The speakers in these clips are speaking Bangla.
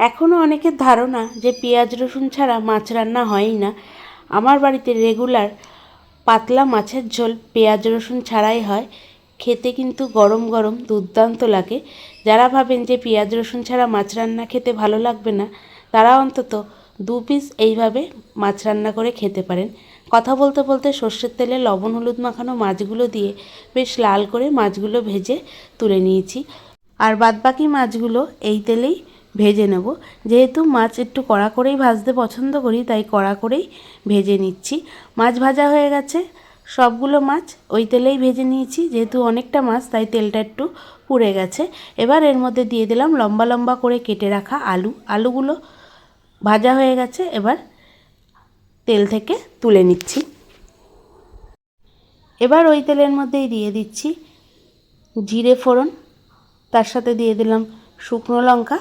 এখনও অনেকের ধারণা যে পেঁয়াজ, রসুন ছাড়া মাছ রান্না হয়ই না। আমার বাড়িতে রেগুলার পাতলা মাছের ঝোল পেঁয়াজ, রসুন ছাড়াই হয়। খেতে কিন্তু গরম গরম দুর্দান্ত লাগে। যারা ভাবেন যে পেঁয়াজ, রসুন ছাড়া মাছ রান্না খেতে ভালো লাগবে না, তারা অন্তত দু পিস এইভাবে মাছ রান্না করে খেতে পারেন। কথা বলতে বলতে সর্ষের তেলে লবণ, হলুদ মাখানো মাছগুলো দিয়ে বেশ লাল করে মাছগুলো ভেজে তুলে নিয়েছি। আর বাদবাকি মাছগুলো এই তেলেই ভেজে নেব। যেহেতু মাছ একটু কড়া করেই ভাজতে পছন্দ করি, তাই কড়া করেই ভেজে নিচ্ছি। মাছ ভাজা হয়ে গেছে। সবগুলো মাছ ওই তেলেই ভেজে নিয়েছি। যেহেতু অনেকটা মাছ, তাই তেলটা একটু পুড়ে গেছে। এবার এর মধ্যে দিয়ে দিলাম লম্বা লম্বা করে কেটে রাখা আলু। আলুগুলো ভাজা হয়ে গেছে, এবার তেল থেকে তুলে নিচ্ছি। এবার ওই তেলের মধ্যেই দিয়ে দিচ্ছি জিরে ফোড়ন। তার সাথে দিয়ে দিলাম শুকনো লঙ্কা।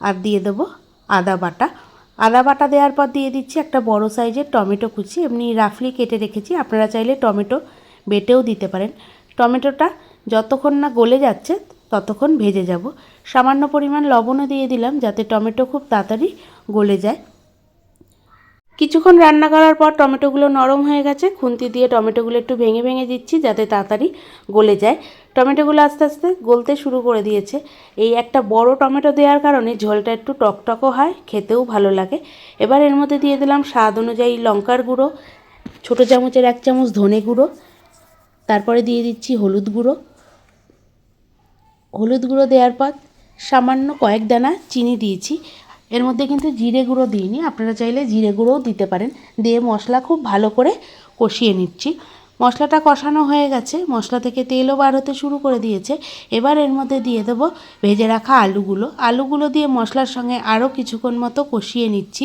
আর দিয়ে দেবো আদা বাটা। আদা বাটা দেওয়ার পর দিয়ে দিচ্ছি একটা বড় সাইজের টমেটো কুচি। এমনি রাফলি কেটে রেখেছি। আপনারা চাইলে টমেটো বেটেও দিতে পারেন। টমেটোটা যতক্ষণ না গলে যাচ্ছে ততক্ষণ ভেজে যাব। সামান্য পরিমাণ লবণও দিয়ে দিলাম যাতে টমেটো খুব তাড়াতাড়ি গলে যায়। কিছুক্ষণ রান্না করার পর টমেটোগুলো নরম হয়ে গেছে। খুন্তি দিয়ে টমেটোগুলো একটু ভেঙে ভেঙে দিচ্ছি যাতে তাড়াতাড়ি গলে যায়। টমেটোগুলো আস্তে আস্তে গলতে শুরু করে দিয়েছে। এই একটা বড় টমেটো দেওয়ার কারণে ঝোলটা একটু টকটকও হয়, খেতেও ভালো লাগে। এবার এর মধ্যে দিয়ে দিলাম স্বাদ অনুযায়ী লঙ্কার গুঁড়ো, ছোটো চামচের এক চামচ ধনে গুঁড়ো, তারপরে দিয়ে দিচ্ছি হলুদ গুঁড়ো। হলুদ গুঁড়ো দেওয়ার পর সামান্য কয়েক দানা চিনি দিয়েছি। এর মধ্যে কিন্তু জিরে গুঁড়ো দিইনি, আপনারা চাইলে জিরে গুঁড়োও দিতে পারেন। দিয়ে মশলা খুব ভালো করে কষিয়ে নিচ্ছি। মশলাটা কষানো হয়ে গেছে, মশলা থেকে তেলও বার হতে শুরু করে দিয়েছে। এবার এর মধ্যে দিয়ে দেবো ভেজে রাখা আলুগুলো। আলুগুলো দিয়ে মশলার সঙ্গে আরও কিছুক্ষণ মতো কষিয়ে নিচ্ছি।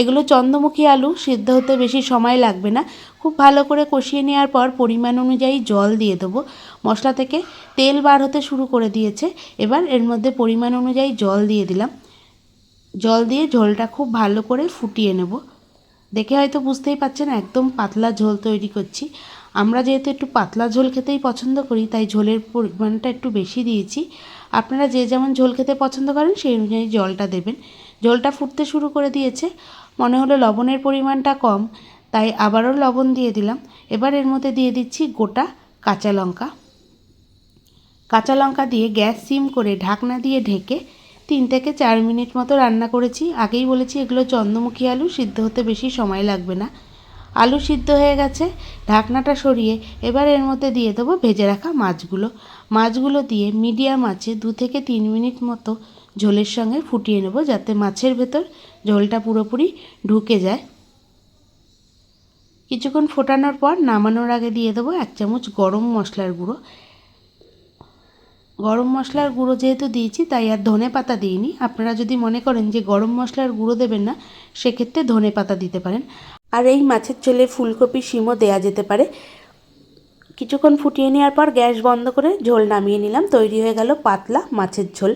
এগুলো চন্দ্রমুখী আলু, সিদ্ধ হতে বেশি সময় লাগবে না। খুব ভালো করে কষিয়ে নেওয়ার পর পরিমাণ অনুযায়ী জল দিয়ে দেবো। মশলা থেকে তেল বার হতে শুরু করে দিয়েছে। এবার এর মধ্যে পরিমাণ অনুযায়ী জল দিয়ে দিলাম। জল দিয়ে ঝোলটা খুব ভালো করে ফুটিয়ে নেব। দেখে হয়তো বুঝতেই পারছেন একদম পাতলা ঝোল তৈরি করছি। আমরা যেহেতু একটু পাতলা ঝোল খেতেই পছন্দ করি, তাই ঝোলের পরিমাণটা একটু বেশি দিয়েছি। আপনারা যে যেমন ঝোল খেতে পছন্দ করেন, সেই অনুযায়ী জলটা দেবেন। ঝোলটা ফুটতে শুরু করে দিয়েছে। মনে হলো লবণের পরিমাণটা কম, তাই আবারও লবণ দিয়ে দিলাম। এবার এর মধ্যে দিয়ে দিচ্ছি গোটা কাঁচা লঙ্কা। কাঁচা লঙ্কা দিয়ে গ্যাস সিম করে ঢাকনা দিয়ে ঢেকে তিন থেকে চার মিনিট মতো রান্না করেছি। আগেই বলেছি এগুলো চন্দ্রমুখী আলু, সিদ্ধ হতে বেশি সময় লাগবে না। আলু সিদ্ধ হয়ে গেছে, ঢাকনাটা সরিয়ে এবার এর মধ্যে দিয়ে দেবো ভেজে রাখা মাছগুলো। মাছগুলো দিয়ে মিডিয়াম আছে দু থেকে তিন মিনিট মতো ঝোলের সঙ্গে ফুটিয়ে নেব যাতে মাছের ভেতর ঝোলটা পুরোপুরি ঢুকে যায়। কিছুক্ষণ ফোটানোর পর নামানোর আগে দিয়ে দেবো এক চামচ গরম মশলার গুঁড়ো। গরম মশলার গুঁড়ো যেহেতু দিয়েছি, তাই আর ধনে পাতা দিইনি। আপনারা যদি মনে করেন যে গরম মশলার গুঁড়ো দেবেন না, সেক্ষেত্রে ধনে পাতা দিতে পারেন। আর এই মাছের ঝোলে ফুলকপি, শিমও দেয়া যেতে পারে। কিছুক্ষণ ফুটিয়ে নেওয়ার পর গ্যাস বন্ধ করে ঝোল নামিয়ে নিলাম। তৈরি হয়ে গেল পাতলা মাছের ঝোল।